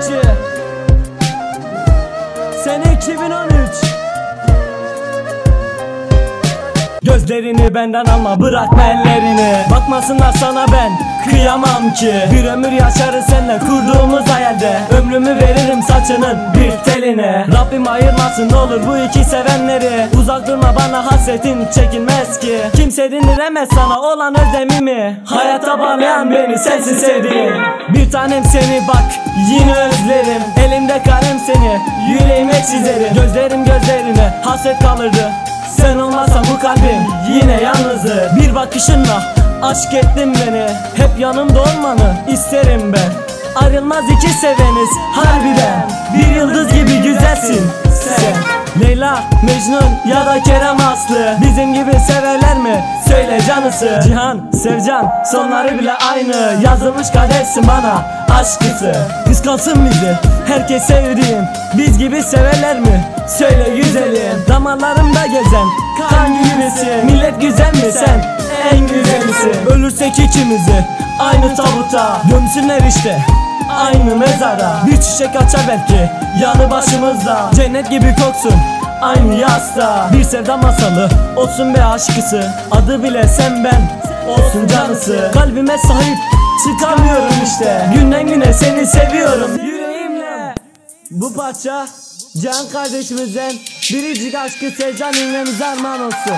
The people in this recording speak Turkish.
Emlakçı Sene 2013 Gözlerini benden alma bırakma ellerini Bakmasınlar sana ben kıyamam ki. Bir ömür yaşarız seninle kurduğumuz hayalde. Ömrümü veririm saçının bir teline. Rabbim ayırmasın olur bu iki sevenleri. Uzak durma bana hasretin çekilmez ki. Kimse dindiremez sana olan özlemimi. Hayata bağlayan beni sensin sevdiğim. Bir tanem seni bak yine özlerim. Elimde kalem seni yüreğime çizerim. Gözlerim gözlerine hasret kalırdı sen olmazsan bu kalbim yine yalnızdı. Bir bakışınla aşk ettin beni. Hep yanımda olmanı isterim ben. Ayrılmaz iki seveniz harbiden. Bir yıldız gibi güzelsin sen Leyla, Mecnun ya da Kerem Aslı. Bizim gibi severler mi? Söyle canısı. Cihan, Sevcan sonları bile aynı. Yazılmış kadersin bana aşkısı. Kıskansın bizi herkes sevdiğim. Biz gibi severler mi? Söyle güzelim. Damarlarımda gezen kan gibisin Millet güzel mi sen? En güzelisin. Ölürsek ikimizi aynı tabuta. Gömsünler işte aynı mezara. Bir çiçek açar belki yanı başımızda. Cennet gibi koksun aynı yasta. Bir sevda masalı olsun be aşkısı. Adı bile sen ben olsun canısı. Kalbime sahip çıkamıyorum işte. Günden güne seni seviyorum. Yüreğimle. Bu parça Can kardeşimizden biricik aşkı Sevcan inmemize armağan olsun